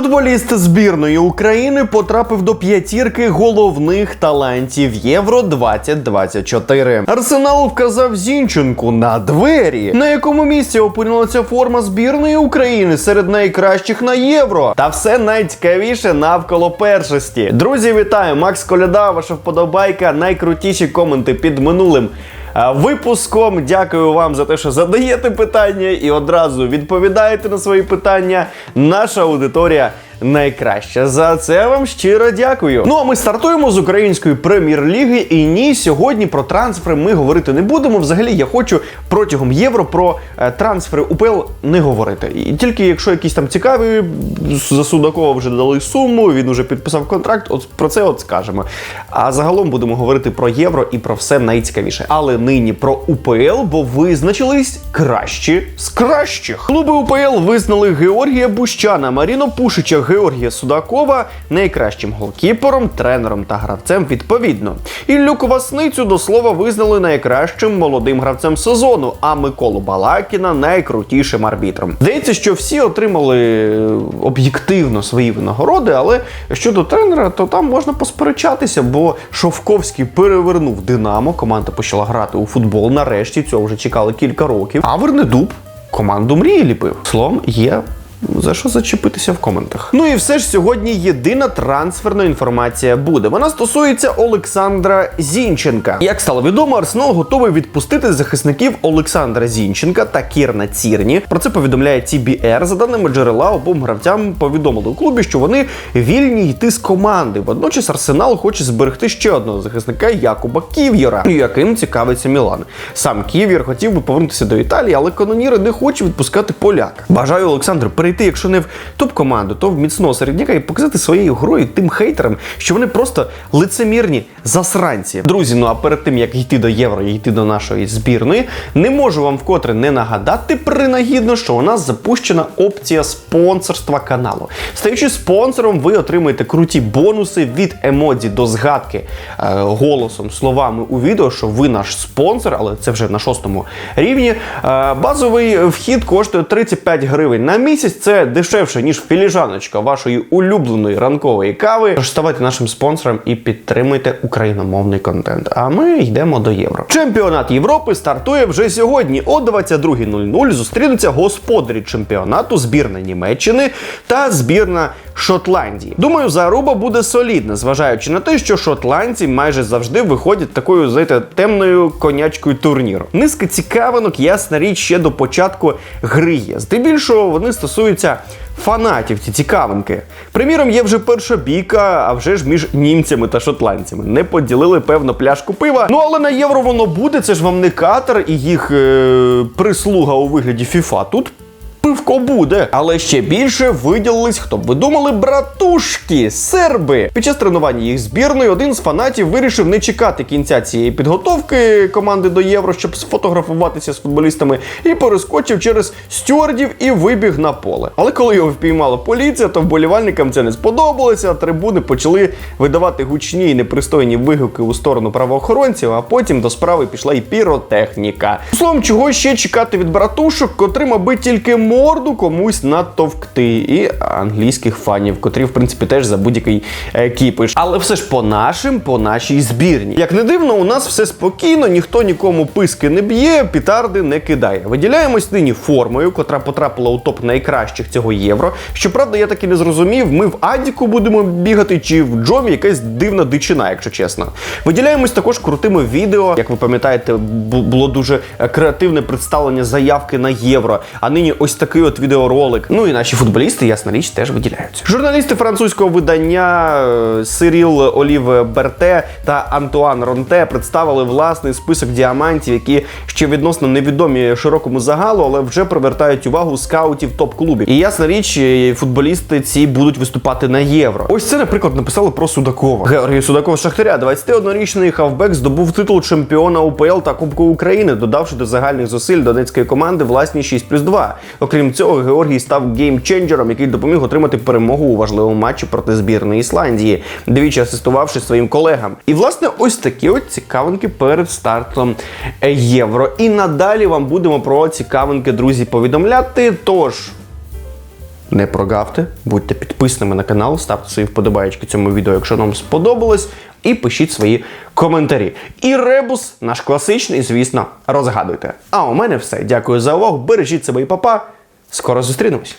Футболіст збірної України потрапив до п'ятірки головних талантів Євро 2024. Арсенал вказав Зінченку на двері, на якому місці опинилася форма збірної України серед найкращих на євро. Та все найцікавіше навколо першості. Друзі, вітаю! Макс Коляда, ваша вподобайка, найкрутіші коменти під минулим. Е, Випуском дякую вам за те, що задаєте питання і одразу відповідаєте на свої питання. Наша аудиторія найкраща. За це вам щиро дякую. Ну а ми стартуємо з української прем'єр-ліги. І ні, сьогодні про трансфери ми говорити не будемо. Взагалі, я хочу протягом євро про е, трансфери УПЛ не говорити. І тільки якщо якісь там цікаві, за Судакова вже дали суму, він вже підписав контракт. От про це от скажемо. А загалом будемо говорити про євро і про все найцікавіше. Але нині про УПЛ, бо визначились кращі з кращих. Клуби УПЛ визнали Георгія Бущана, Маріно Пушича, Георгія Судакова найкращим голкіпером, тренером та гравцем відповідно. Іллю Квасницю до слова визнали найкращим молодим гравцем сезону, а Миколу Балакіна найкрутішим арбітром. Здається, що всі отримали е, об'єктивно свої винагороди, але щодо тренера, то там можна посперечатися, бо Шовковський перевернув Динамо. Команда почала грати у футбол. Нарешті цього вже чекали кілька років. А Вернедуб команду мрії ліпив. Словом, є за що зачепитися в коментах. Ну і все ж сьогодні єдина трансферна інформація буде. Вона стосується Олександра Зінченка. Як стало відомо, Арсенал готовий відпустити захисників Олександра Зінченка та Кірна Цірні. Про це повідомляє TBR. За даними джерела, обом гравцям повідомили у клубі, що вони вільні йти з команди. Водночас Арсенал хоче зберегти ще одного захисника Якуба Ків'єра, яким цікавиться Мілан. Сам Ків'єр хотів би повернутися до Італії, але каноніри не хочуть відпускати поляка. Бажаю Олександру перейти, якщо не в топ-команду, то в міцного середняка і показати своєю грою тим хейтерам, що вони просто лицемірні засранці. Друзі, ну а перед тим як йти до євро і йти до нашої збірної, не можу вам вкотре не нагадати принагідно, що у нас запущена опція спонсорства каналу. Стаючи спонсором, ви отримаєте круті бонуси від емодзі до згадки е, голосом, словами у відео, що ви наш спонсор, але це вже на шостому рівні. Е, базовий вхід коштує 35 гривень на місяць. Це дешевше, ніж філіжаночка вашої улюбленої ранкової кави. Тож ставайте нашим спонсором і підтримуйте україномовний контент. А ми йдемо до євро. Чемпіонат Європи стартує вже сьогодні. О 22.00 зустрінуться господарі чемпіонату, збірна Німеччини та збірна Шотландії. Думаю, заруба буде солідна, зважаючи на те, що шотландці майже завжди виходять такою, знаєте, темною конячкою турніру. Низка цікавинок, ясна річ, ще до початку гри є. Здебільшого вони стосуються. Фанатів ці цікавинки. Приміром, є вже перша бійка, а вже ж між німцями та шотландцями. Не поділили певно пляшку пива. Ну але на євро воно буде. Це ж вам не катер і їх е- прислуга у вигляді FIFA. Тут пивко буде. Але ще більше виділились, хто б ви думали, братушки, серби. Під час тренування їх збірної один з фанатів вирішив не чекати кінця цієї підготовки команди до євро, щоб сфотографуватися з футболістами, і перескочив через стюардів і вибіг на поле. Але коли його впіймала поліція, то вболівальникам це не сподобалося. Трибуни почали видавати гучні і непристойні вигуки у сторону правоохоронців, а потім до справи пішла і піротехніка. Словом, чого ще чекати від братушок, котрим аби тільки морду комусь натовкти, і англійських фанів, котрі, в принципі, теж за будь-який е, кіпиш. Але все ж по нашим, по нашій збірні. Як не дивно, у нас все спокійно, ніхто нікому писки не б'є, пітарди не кидає. Виділяємось нині формою, котра потрапила у топ найкращих цього євро. Щоправда, я так і не зрозумів, ми в Адіку будемо бігати чи в Джомі якась дивна дичина, якщо чесно. Виділяємось також крутими відео. Як ви пам'ятаєте, було дуже е, креативне представлення заявки на євро. А нині ось такий от відеоролик. Ну і наші футболісти, ясна річ, теж виділяються. Журналісти французького видання е, Сиріл Олів Берте та Антуан Ронте представили власний список діамантів, які ще відносно невідомі широкому загалу, але вже привертають увагу скаутів топ-клубів. І ясна річ, е, футболісти ці будуть виступати на євро. Ось це, наприклад, написали про Судакова. Георгій Судаков Шахтаря, 21-річний хавбек, здобув титул чемпіона УПЛ та Кубку України, додавши до загальних зусиль донецької команди власні 6 плюс 2. Окрім цього, Георгій став геймченджером, який допоміг отримати перемогу у важливому матчі проти збірної Ісландії, двічі асистувавши своїм колегам. І власне ось такі от цікавинки перед стартом євро. І надалі вам будемо про цікавинки, друзі, повідомляти. Тож Не прогавте, будьте підписними на канал, ставте свої вподобайки цьому відео, якщо вам сподобалось, і пишіть свої коментарі. І ребус, наш класичний, звісно, розгадуйте. А у мене все. Дякую за увагу. Бережіть себе і папа. Скоро зустрінемось.